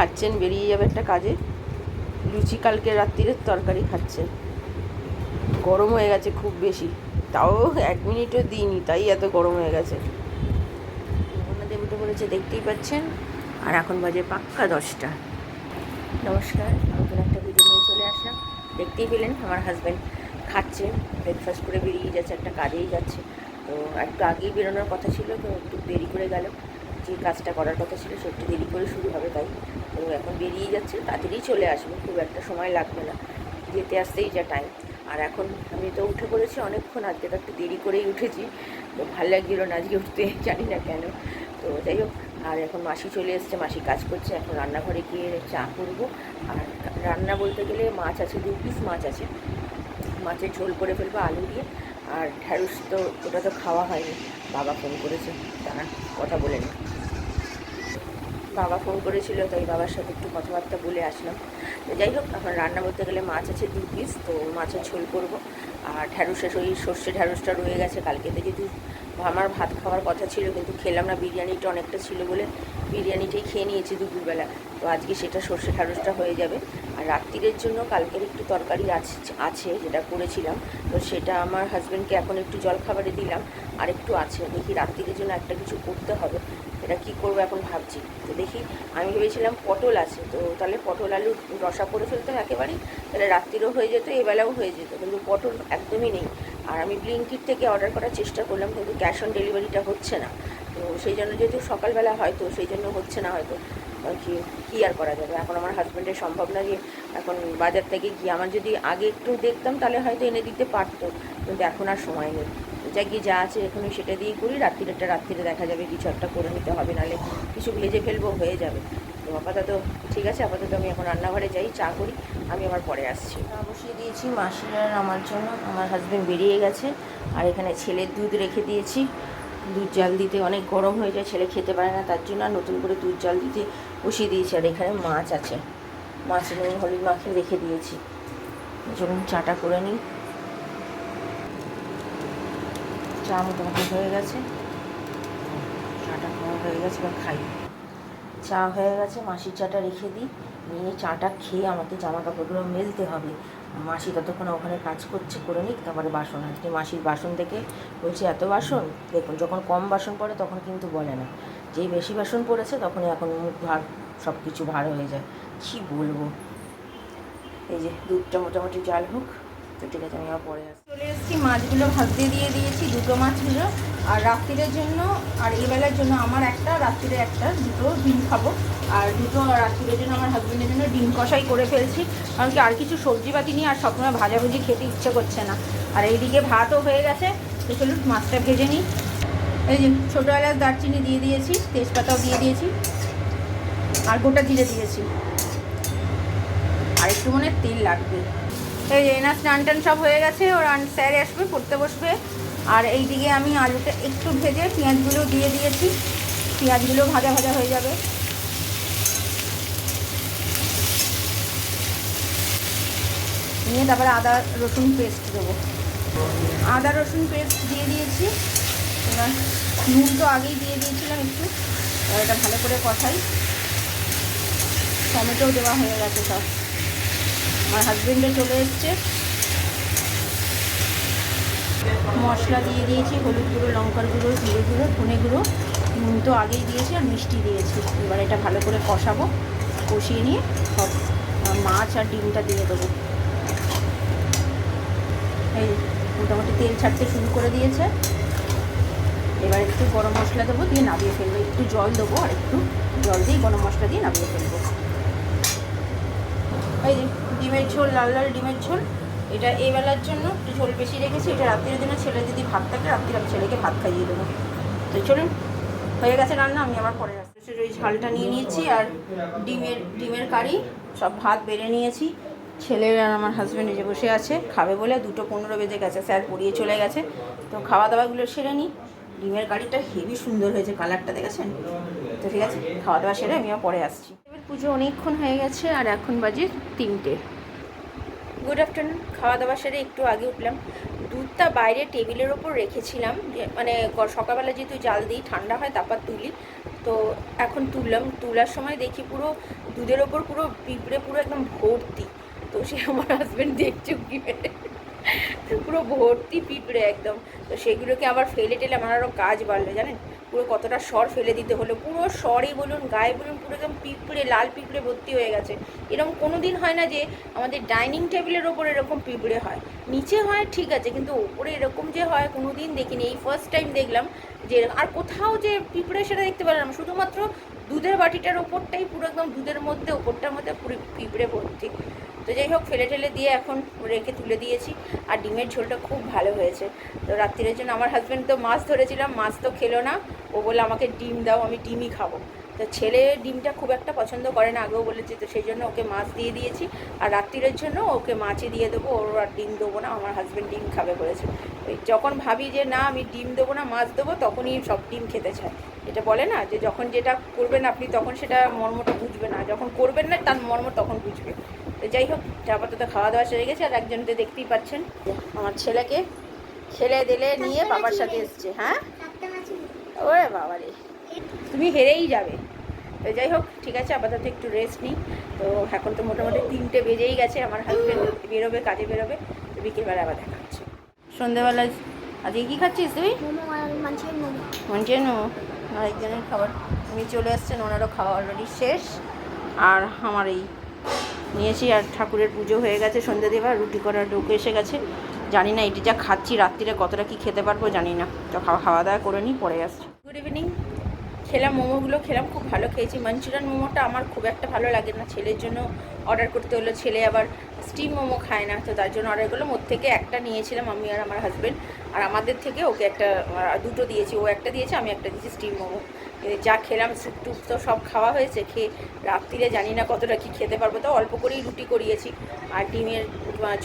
খাচ্ছেন, বেরিয়ে যাবে একটা কাজে। লুচি কালকে রাত্রিরের তরকারি খাচ্ছেন। গরম হয়ে গেছে খুব বেশি। তাও এক মিনিটও দিইনি, তাই এত গরম হয়ে গেছে। ওনাদের উঠে বলেছে, দেখতেই পাচ্ছেন? আর এখন বাজে পাক্কা দশটা। নমস্কার, নতুন একটা ভিডিও নিয়ে চলে আসলাম। দেখতেই পেলেন আমার হাজব্যান্ড খাচ্ছে ব্রেকফাস্ট করে বেরিয়ে যাচ্ছে, একটা কাজেই যাচ্ছে। তো একটু আগেই বেরোনোর কথা ছিল, তো একটু দেরি করে গেল। যে কাজটা করার কথা ছিল সে একটু দেরি করে শুরু হবে তাই। তো এখন বেরিয়ে যাচ্ছে তাড়াতাড়ি চলে আসবে, খুব একটা সময় লাগবে না। যেতে আসতেই যা টাইম আর এখন আমি তো উঠে পড়েছি অনেকক্ষণ, আজকে তো একটু দেরি করেই উঠেছি। তো ভালো লাগছিল না আজকে উঠতে, জানি না কেন। তো যাই হোক, আর এখন মাসি চলে এসছে, মাসি কাজ করছে, এখন রান্নাঘরে গিয়ে চা করব। আর রান্না বলতে গেলে মাছ আছে, দু পিস মাছ আছে। মাছের ঝোল করে ফেলব আলু দিয়ে। আর ঢ্যাঁড়স তো, ওটা তো খাওয়া হয়নি। বাবা ফোন করেছে, তারা কথা বলে নি। বাবা ফোন করেছিল, তাই বাবার সাথে একটু কথাবার্তা বলে আসলাম। তো যাই হোক, এখন রান্না করতে গেলে মাছ আছে দু পিস তো মাছের ঝোল করব। আর ঢ্যাঁড়সের ওই সর্ষে ঢ্যাঁড়সটা রয়ে গেছে, কালকে তো যেহেতু আমার ভাত খাওয়ার কথা ছিল, কিন্তু খেলাম না। বিরিয়ানিটা অনেকটা ছিল বলে বিরিয়ানিটাই খেয়ে নিয়েছি দুপুরবেলা। তো আজকে সেটা সর্ষে ঢ্যাঁড়সটা হয়ে যাবে। আর রাত্রিরের জন্য কালকের একটু তরকারি আছে যেটা করেছিলাম। তো সেটা আমার হাজব্যান্ডকে এখন একটু জলখাবারে দিলাম। আর একটু আছে। দেখি রাত্রিরের জন্য একটা কিছু করতে হবে। এটা কি করব এখন ভাবছি। তো দেখি, আমি ভেবেছিলাম পটল আছে। তো তাহলে পটল আলু রসা করে ফেলতাম একেবারেই। তাহলে রাত্রিরও হয়ে যেত, এবেলাও হয়ে যেত। কিন্তু পটল একদমই নেই। আর আমি ব্লিঙ্কিট থেকে অর্ডার করার চেষ্টা করলাম, কিন্তু ক্যাশ অন ডেলিভারিটা হচ্ছে না। তো সেই জন্য যেহেতু সকালবেলা হয়তো সেই জন্য হচ্ছে না হয়তো। কি কী আর করা যাবে? এখন আমার হাজব্যান্ডের সম্ভব না যে এখন বাজার থেকে গিয়ে আমার যদি আগে একটু দেখতাম, তাহলে হয়তো এনে দিতে পারতো। কিন্তু এখন আর সময় নেই। যা গিয়ে যা আছে এখনই সেটা দিয়ে করি। রাত্রিটা রাত্রিরে দেখা যাবে, কিছু একটা করে নিতে হবে, নাহলে কিছু ভেজে ফেলব, হয়ে যাবে। তো আপাতত ঠিক আছে, আপাতত আমি এখন রান্নাঘরে যাই, চা করি, আমি আবার পরে আসছি। বসিয়ে দিয়েছি মাসিরার আমার জন্য, আমার হাজব্যান্ড বেরিয়ে গেছে, আর এখানে ছেলের দুধ রেখে দিয়েছি। দুধ জাল দিতে অনেক গরম হয়ে যায়, ছেলে খেতে পারে না, তার জন্য নতুন করে দুধ জাল দিতে বসিয়ে দিয়েছি, আর এখানে মাছ আছে। মাছ নুন হলুদ মাখিয়ে রেখে দিয়েছি। চলুন চাটা করে নিই। চা মোটামুটি হয়ে গেছে। চাটা খাওয়া হয়ে গেছে, এবার খাই। চা হয়ে গেছে, মাসির চাটা রেখে দিই। নিয়ে চাটা খেয়ে আমাকে জামা কাপড়গুলো মেলতে হবে। মাসি ততক্ষণ ওখানে কাজ করছে, করে নিক, তারপরে বাসন আজকে মাসির বাসন থেকে বলছি, এত বাসন? দেখুন, যখন কম বাসন পড়ে তখন কিন্তু বলে না। যেই বেশি বাসন পড়েছে তখনই এখন মুখ ভার সব কিছু ভার হয়ে যায়। কী বলব? এই যে, দুধটা মোটামুটি জাল হোক। তো ঠিক আছে, আমি আবার পরে আসছি। চলে এসেছি, মাছগুলো ভাজতে দিয়ে দিয়েছি, দুটো মাছগুলো। আর রাত্রিরের জন্য, আর এই বেলার জন্য আমার একটা, রাত্রিরে একটা, দুটো ডিম খাব। আর দুটো রাত্রিরের জন্য আমার হাজব্যান্ডের জন্য ডিম কষাই করে ফেলছি। কারণ কি, আর কিছু সবজি পাতি নিয়ে আর সবসময় ভাজাভুজি খেতে ইচ্ছে করছে না। আর এইদিকে ভাতও হয়ে গেছে, তো চলুন মাছটা ভেজে নিই। এই যে ছোটো এলাচ দারচিনি দিয়ে দিয়েছি, তেজপাতাও দিয়ে দিয়েছি, আর গোটা জিরে দিয়েছি। আর একটু মনে তেল লাগবে। এই এনার স্নান টান সব হয়ে গেছে, ওর স্যার আসবে, পড়তে বসবে। আর এই দিকে আমি আলুটা একটু ভেজে পেঁয়াজগুলো দিয়ে দিয়েছি। পেঁয়াজগুলো ভাজা ভাজা হয়ে যাবে। নিয়ে তারপরে আদা, রসুন পেস্ট দেবো। আদা, রসুন পেস্ট দিয়ে দিয়েছি। এবার নুন তো আগেই দিয়ে দিয়েছিলাম একটু। এটা ভালো করে কষাই। টমেটোও দেওয়া হয়ে গেছে সব। আমার হাজবেন্ডও চলে এসছে। মশলা দিয়ে দিয়েছি, হলুদ গুঁড়ো, লঙ্কার গুঁড়ো, জিরে গুঁড়ো, ধনে গুঁড়ো। নুন তো আগেই দিয়েছি আর মিষ্টি দিয়েছি। এবার এটা ভালো করে কষাবো, কষিয়ে নিয়ে সব মাছ আর ডিমটা দিয়ে দেবো। এই মোটামুটি তেল ছাড়তে শুরু করে দিয়েছে। এবার একটু গরম মশলা দেবো দিয়ে নামিয়ে ফেলব। একটু জল দেবো আর একটু জল দিয়ে গরম মশলা দিয়ে নামিয়ে ফেলব। এই ডিমের ঝোল, লাল লাল ডিমের ঝোল। এটা এই বেলার জন্য একটু ঝোল বেশি রেখেছি, এটা রাত্রির দিনে ছেলে যদি ভাত থাকে রাত্রি আমি ছেলেকে ভাত খাইয়ে দেবো। তো চলুন, হয়ে গেছে রান্না, আমি আবার পরে আসছি ওই ঝালটা নিয়ে নিয়েছি আর ডিমের ডিমের কারি, সব ভাত বেড়ে নিয়েছি। ছেলের আর আমার হাজব্যান্ড যে বসে আছে, খাবে বলে দুটো পনেরো বেজে গেছে, স্যার পড়িয়ে চলে গেছে। তো খাওয়া দাওয়াগুলো সেরে নিই। ডিমের কারিটা হেভি সুন্দর হয়েছে কালারটা দেখেছেন? তো ঠিক আছে খাওয়া দাওয়া সেরে আমি পরে আসছি। পুজো অনেকক্ষণ হয়ে গেছে আর এখন বাজে তিনটে। গুড আফটারনুন খাওয়া দাওয়া সেরে একটু আগে উঠলাম। দুধটা বাইরে টেবিলের ওপর রেখেছিলাম মানে সকালবেলা যেহেতু জাল দিই, ঠান্ডা হয়, তারপর তুলি। তো এখন তুললাম, তোলার সময় দেখি পুরো দুধের ওপর পুরো পিঁপড়ে পুরো একদম ভর্তি। তো সে আমার হাজব্যান্ড দেখছে মেরে। পুরো ভর্তি পিঁপড়ে একদম। তো সেগুলোকে আবার ফেলে টেলে আমার আরও কাজ বাড়লো, জানেন? পুরো কতটা সর ফেলে দিতে হলো, পুরো সরই বলুন, গায়ে বলুন, পুরো একদম পিঁপড়ে, লাল পিঁপড়ে ভর্তি হয়ে গেছে। এরকম কোনো দিন হয় না যে আমাদের ডাইনিং টেবিলের ওপর এরকম পিঁপড়ে হয়। নিচে হয়, ঠিক আছে, কিন্তু ওপরে এরকম যে হয় কোনো দিন দেখিনি। এই ফার্স্ট টাইম দেখলাম যে আর কোথাও যে পিঁপড়ে সেটা দেখতে পেলাম শুধুমাত্র দুধের বাটিটার ওপরটাই পুরো একদম দুধের মধ্যে, ওপরটার মধ্যে পুরো পিঁপড়ে ভর্তি। তো যাই হোক, ফেলে ঠেলে দিয়ে এখন রেখে তুলে দিয়েছি। আর ডিমের ঝোলটা খুব ভালো হয়েছে। তো রাত্রিরের জন্য আমার হাজব্যান্ড তো মাছ ধরেছিলাম মাছ তো খেলো না। ও বলে আমাকে ডিম দাও, আমি ডিমই খাব। তো ছেলে ডিমটা খুব একটা পছন্দ করে না, আগেও বলেছে। তো সেই জন্য ওকে মাছ দিয়ে দিয়েছি। আর রাত্রিরের জন্য ওকে মাছই দিয়ে দেবো। ওর আর ডিম দেবো না, আমার হাজব্যান্ড ডিম খাবে বলেছে। যখন ভাবি যে, না, আমি ডিম দেবো না, মাছ দেবো, তখনই সব ডিম খেতে চায়। এটা বলে না যে, যখন যেটা করবেন আপনি, তখন সেটা মর্মটা বুঝবে না। যখন করবেন না, তার মর্ম তখন বুঝবে। তো যাই হোক আপাতত খাওয়া দাওয়া সেরে গেছে আর একজনকে দেখতেই পাচ্ছেন আমার ছেলেকে। ছেলে দিলে নিয়ে বাবার সাথে এসছে হ্যাঁ? ওরে বাবা রে তুমি হেরেই যাবে। তো যাই হোক ঠিক আছে আপাতত একটু রেস্ট নিই। তো এখন তো মোটামুটি তিনটে বেজেই গেছে আমার হাজব্যান্ড বেরোবে কাজে বেরোবে তো বিকেলবেলা আবার দেখা হচ্ছে। সন্ধ্যেবেলা আজকে কী খাচ্ছিস তুই? মোমো আরেকজনের খাবার। উনি চলে আসছেন ওনারও খাওয়া অলরেডি শেষ। আর আমার এই নিয়েছি আর ঠাকুরের পুজো হয়ে গেছে, সন্ধ্যে দেবার রুটি করার লোক এসে গেছে। জানি না এটি যা খাচ্ছি, রাত্রিরে কতটা কি খেতে পারব জানি না। তো খাওয়া খাওয়া দাওয়া করে নিই, পরে আসছি। গুড ইভিনিং খেলাম মোমোগুলো, খেলাম, খুব ভালো খেয়েছি। মাঞ্চুরিয়ান মোমোটা আমার খুব একটা ভালো লাগে না, ছেলের জন্য অর্ডার করতে হলো, ছেলে আবার স্টিম মোমো খায় না, তো তার জন্য অর্ডার করলাম। ওর থেকে একটা নিয়েছিলাম আমি আর আমার হাজব্যান্ড আর আমাদের থেকে ওকে একটা দুটো দিয়েছি। ও একটা দিয়েছে, আমি একটা দিয়েছি স্টিম মোমো। যা খেলাম, স্যুপ টুপ তো সব খাওয়া হয়েছে, খেয়ে রাত্রিরে জানি না কতটা কি খেতে পারব। তো অল্প করেই রুটি করিয়েছি, আর ডিমের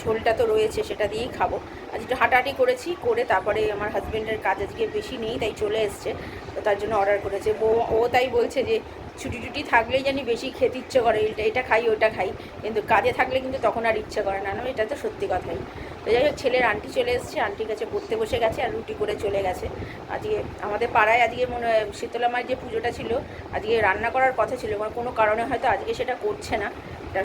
ঝোলটা তো রয়েছে, সেটা দিয়েই খাব। আজ একটু হাঁটাহাঁটি করেছি, করে তারপরে আমার হাজব্যান্ডের কাজ আজকে বেশি নেই, তাই চলে এসছে। তো তার জন্য অর্ডার করেছে। ও তাই বলছে যে, ছুটি টুটি থাকলেই জানি বেশি খেতে ইচ্ছে করে, এটা এটা খাই ওটা খাই। কিন্তু কাজে থাকলে কিন্তু তখন আর ইচ্ছে করে না না, এটা তো সত্যি কথাই। তো যাই হোক, ছেলের আন্টি চলে এসেছে, আন্টির কাছে পড়তে বসে গেছে আর রুটি করে চলে গেছে। আজকে আমাদের পাড়ায় আজকে মনে হয় শীতলা মায়ের যে পুজোটা ছিল, আজকে রান্না করার কথা ছিল এবার কোনো কারণে হয়তো আজকে সেটা করছে না।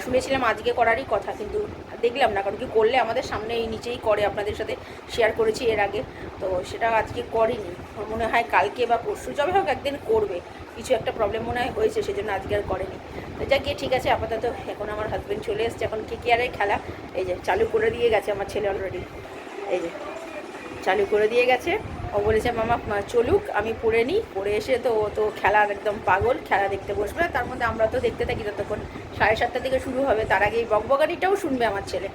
শুনেছিলাম আজকে করারই কথা, কিন্তু দেখলাম না, কারণ কি করলে আমাদের সামনে এই নিচেই করে, আপনাদের সাথে শেয়ার করেছি এর আগে। তো সেটা আজকে করেনি। মনে হয় কালকে বা পরশু, যবে হোক একদিন করবে। কিছু একটা প্রবলেম মনে হয় হয়েছে, সেজন্য আজকে আর করেনি। তো যাক গিয়ে ঠিক আছে, আপাতত এখন আমার হাজব্যান্ড চলে এসছে, এখন কে কেয়ারের খেলা? এই যে, চালু করে দিয়ে গেছে আমার ছেলে অলরেডি এই যে, চালু করে দিয়ে গেছে। ও বলেছে, মামা চলুক, আমি পড়ে নিই। পড়ে এসে তো ও তো খেলার একদম পাগল, খেলা দেখতে বসবে। তার মধ্যে আমরা তো দেখতে থাকি ততক্ষণ সাড়ে সাতটা থেকে শুরু হবে, তার আগে এই বকবকানিটাও শুনবে আমার ছেলে।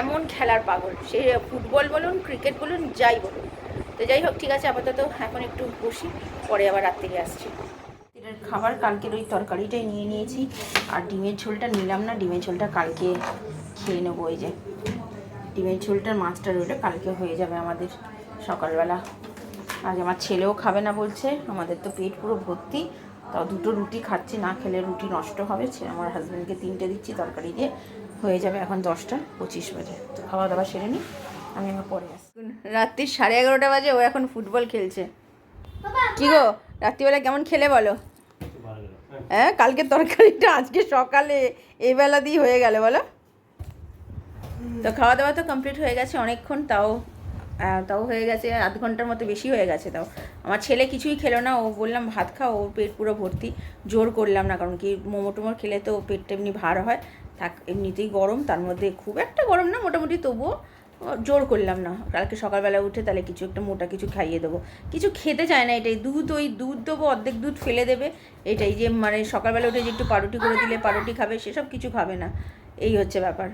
এমন খেলার পাগল। সে ফুটবল বলুন, ক্রিকেট বলুন, যাই বলুন। তো যাই হোক, ঠিক আছে, আপাতত এখন একটু বসি, পরে আবার রাত্রিরে আসছি। রাত্রিরের খাবার কালকের ওই তরকারিটাই নিয়ে নিয়েছি। আর ডিমের ঝোলটা নিলাম না, ডিমের ঝোলটা কালকে খেয়ে নেব ওই যে। ডিমের ঝোলটার মাছটা রইলে, কালকে হয়ে যাবে আমাদের সকালবেলা। আজ আমার ছেলেও খাবে না বলছে, আমাদের তো পেট পুরো ভর্তি। তাও দুটো রুটি খাচ্ছি, না খেলে রুটি নষ্ট হবে। আমার হাজব্যান্ডকে তিনটে দিচ্ছি, তরকারি দিয়ে হয়ে যাবে এখন দশটা পঁচিশ বাজে। তো খাওয়া দাওয়া সেরে নিই আমি আমার পরে আসছি। রাত্রি সাড়ে এগারোটা বাজে, ও এখন ফুটবল খেলছে। কি গো, রাত্রিবেলা কেমন খেলে বলো? হ্যাঁ কালকে তরকারিটা আজকে সকালে এই বেলা দিয়ে হয়ে গেল, বলো। তো খাওয়া দাওয়া তো কমপ্লিট হয়ে গেছে অনেকক্ষণ, তাও তাও হয়ে গেছে, আধ ঘণ্টার মতো বেশি হয়ে গেছে তাও। আমার ছেলে কিছুই খেলো না, ও বললাম, ভাত খাও ও পেট পুরো ভর্তি। জোর করলাম না, কারণ কি, মোমো টোমো খেলে তো পেটটা এমনি ভার হয়, থাক, এমনিতেই গরম, তার মধ্যে খুব একটা গরম না, মোটামুটি তবুও জোর করলাম না। কালকে সকালবেলা উঠে তাহলে কিছু একটা মোটা কিছু খাইয়ে দেবো। কিছু খেতে চায় না এটাই। দুধ, ওই দুধ দেবো, অর্ধেক দুধ ফেলে দেবে। এটাই যে মানে সকালবেলা উঠে যে একটু পারুটি করে দিলে, পারুটি খাবে, সেসব কিছু খাবে না। এই হচ্ছে ব্যাপার।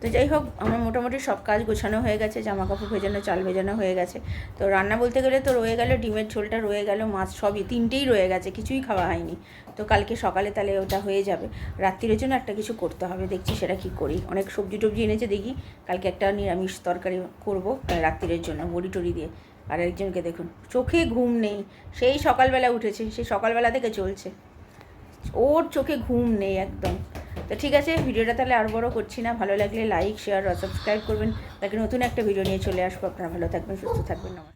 তো যাই হোক, আমার মোটামুটি সব কাজ গোছানো হয়ে গেছে জামা কাপড় ভেজানো, চাল ভেজানো হয়ে গেছে। তো রান্না বলতে গেলে তো রয়ে গেল, ডিমের ঝোলটা রয়ে গেল, মাছ সবই, তিনটেই রয়ে গেছে, কিছুই খাওয়া হয়নি। তো কালকে সকালে তাহলে ওটা হয়ে যাবে। রাত্রির জন্য একটা কিছু করতে হবে, দেখছি সেটা কি করি। অনেক সবজি টবজি এনেছে, দেখি কালকে একটা নিরামিষ তরকারি করব রাত্রির জন্য বড়ি টড়ি দিয়ে। আর একজনকে দেখুন, চোখে ঘুম নেই, সেই সকালবেলা উঠেছে, সেই সকালবেলা থেকে চলছে ওর চোখে ঘুম নেই একদম। তো ঠিক আছে, ভিডিওটা তাহলে আর বড়ো করছি না। ভালো লাগলে লাইক শেয়ার আর সাবস্ক্রাইব করবেন। তাকে নতুন একটা ভিডিও নিয়ে চলে আসব। আপনারা ভালো থাকবেন, সুস্থ থাকবেন, নমস্কার।